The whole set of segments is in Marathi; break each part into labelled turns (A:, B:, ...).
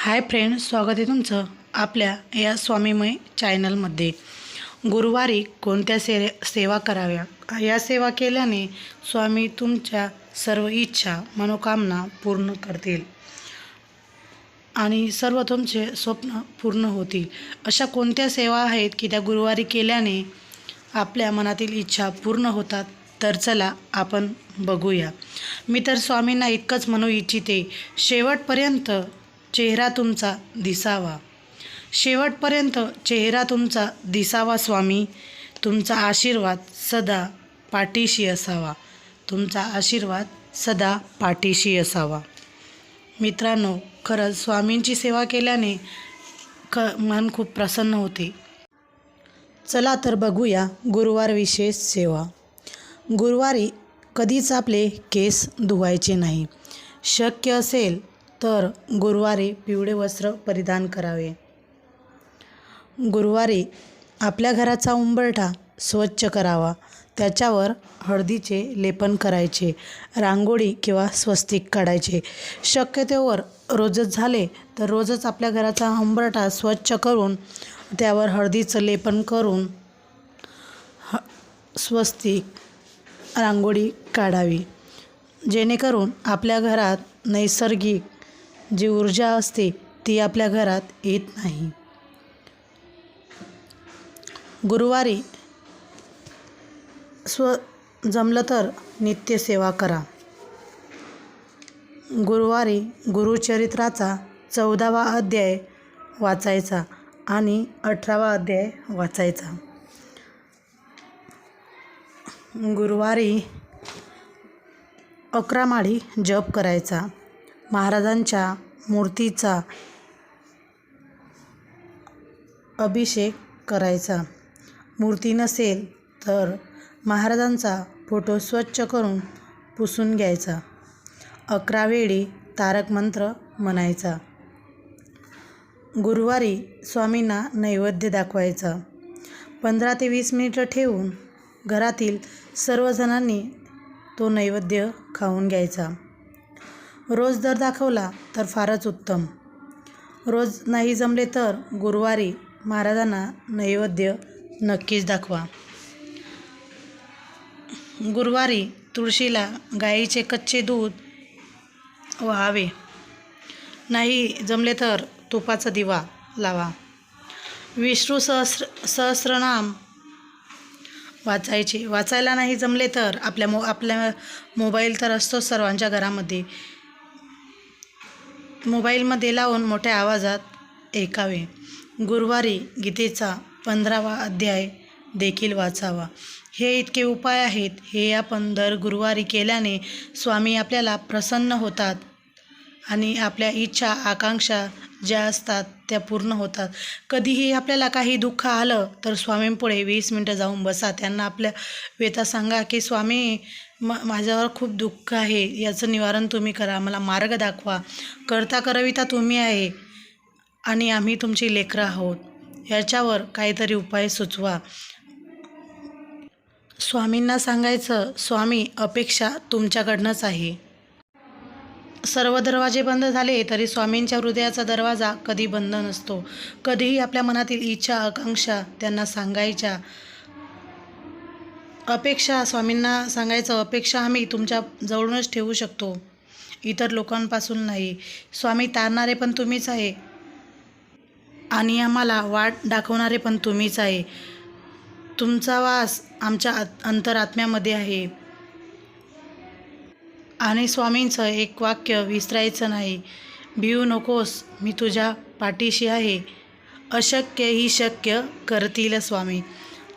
A: हाय फ्रेंड स्वागत आहे तुमचं आपल्या या स्वामीमय चॅनलमध्ये. गुरुवारी कोणत्या से सेवा कराव्या? या सेवा केल्याने स्वामी तुमच्या सर्व इच्छा मनोकामना पूर्ण करतील आणि सर्व तुमचे स्वप्न पूर्ण होतील. अशा कोणत्या सेवा आहेत की त्या गुरुवारी केल्याने आपल्या मनातील इच्छा पूर्ण होतात? तर चला आपण बघूया. मी तर स्वामींना इतकंच म्हणू इच्छिते शेवटपर्यंत चेहरा तुमचा दिसावा. शेवटपर्यंत चेहरा तुमचा दिसावा स्वामी. तुमचा आशीर्वाद सदा पाठीशी असावा. तुमचा आशीर्वाद सदा पाठीशी असावा. मित्रांनो खरंच स्वामींची सेवा केल्याने क मन खूप प्रसन्न होते. चला तर बघूया गुरुवार विशेष सेवा. गुरुवारी कधीच आपले केस धुवायचे नाही. शक्य असेल तर गुरुवारी पिवळे वस्त्र परिधान करावे. गुरुवारी आपल्या घराचा उंबरठा स्वच्छ करावा. त्याच्यावर हळदीचे लेपन करायचे रांगोळी किंवा स्वस्तिक काढायचे. शक्यतोवर रोजच झाले तर रोजच आपल्या घराचा उंबरठा स्वच्छ करून त्यावर हळदीचं लेपन करून ह स्वस्तिक रांगोळी काढावी. जेणेकरून आपल्या घरात नैसर्गिक जी ऊर्जा असते ती आपल्या घरात येत नाही. गुरुवारी स्व जमलं तर नित्यसेवा करा. गुरुवारी गुरुचरित्राचा चौदावा अध्याय वाचायचा आणि अठरावा अध्याय वाचायचा. गुरुवारी अकरा माळी जप करायचा. महाराजांच्या मूर्तीचा अभिषेक करायचा. मूर्ती नसेल तर महाराजांचा फोटो स्वच्छ करून पुसून घ्यायचा. अकरा वेळी तारक मंत्र म्हणायचा. गुरुवारी स्वामींना नैवेद्य दाखवायचा. पंधरा ते वीस मिनिटं ठेवून घरातील सर्वजणांनी तो नैवेद्य खाऊन घ्यायचा. रोज दर दाखवला तर फारच उत्तम. रोज नाही जमले तर गुरुवारी महाराजांना नैवेद्य नक्कीच दाखवा. गुरुवारी तुळशीला गाईचे कच्चे दूध व्हावे. नाही जमले तर तुपाचा दिवा लावा. विष्णू सहस्र सहस्रनाम वाचायचे. वाचायला नाही जमले तर आपल्या मो आपल्या मोबाईल तर असतो सर्वांच्या घरामध्ये. मोबाईलमध्ये लावून मोठ्या आवाजात ऐकावे. गुरुवारी गीतेचा पंधरावा अध्याय देखील वाचावा. हे इतके उपाय आहेत हे आपण दर गुरुवारी केल्याने स्वामी आपल्याला प्रसन्न होतात आणि आपल्या इच्छा आकांक्षा ज्या असतात त्या पूर्ण होतात. कधीही आपल्याला काही दुःख आलं तर स्वामींपुढे वीस मिनटं जाऊन बसा. त्यांना आपल्या वेता सांगा की स्वामी म माझ्यावर खूप दुःख आहे. याचं निवारण तुम्ही करा. मला मार्ग दाखवा. करता करविता तुम्ही आहे आणि आम्ही तुमची लेकरं आहोत. याच्यावर काहीतरी उपाय सुचवा. स्वामींना सांगायचं स्वामी अपेक्षा तुमच्याकडनंच आहे. सर्व दरवाजे बंद झाले तरी स्वामींच्या हृदयाचा दरवाजा कधी बंद नसतो. कधीही आपल्या मनातील इच्छा आकांक्षा त्यांना सांगायच्या. अपेक्षा स्वामींना सांगायचं अपेक्षा आम्ही तुमच्या जवळूनच ठेवू शकतो. इतर लोकांपासून नाही. स्वामी तारणारे पण तुम्हीच आहे. आणि आम्हाला वाट दाखवणारे पण तुम्हीच आहे. तुमचा वास आमच्या आत अंतरात्म्यामध्ये आहे. आणि स्वामींचं एक वाक्य विसरायचं नाही. भिऊ नकोस मी तुझ्या पाठीशी आहे. अशक्य ही शक्य करतील स्वामी.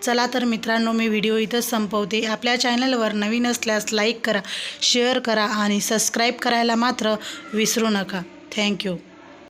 A: चला तर मित्रांनो मी व्हिडिओ इथंच संपवते. आपल्या चॅनलवर नवीन असल्यास लाईक करा शेअर करा आणि सबस्क्राईब करायला मात्र विसरू नका. थँक्यू.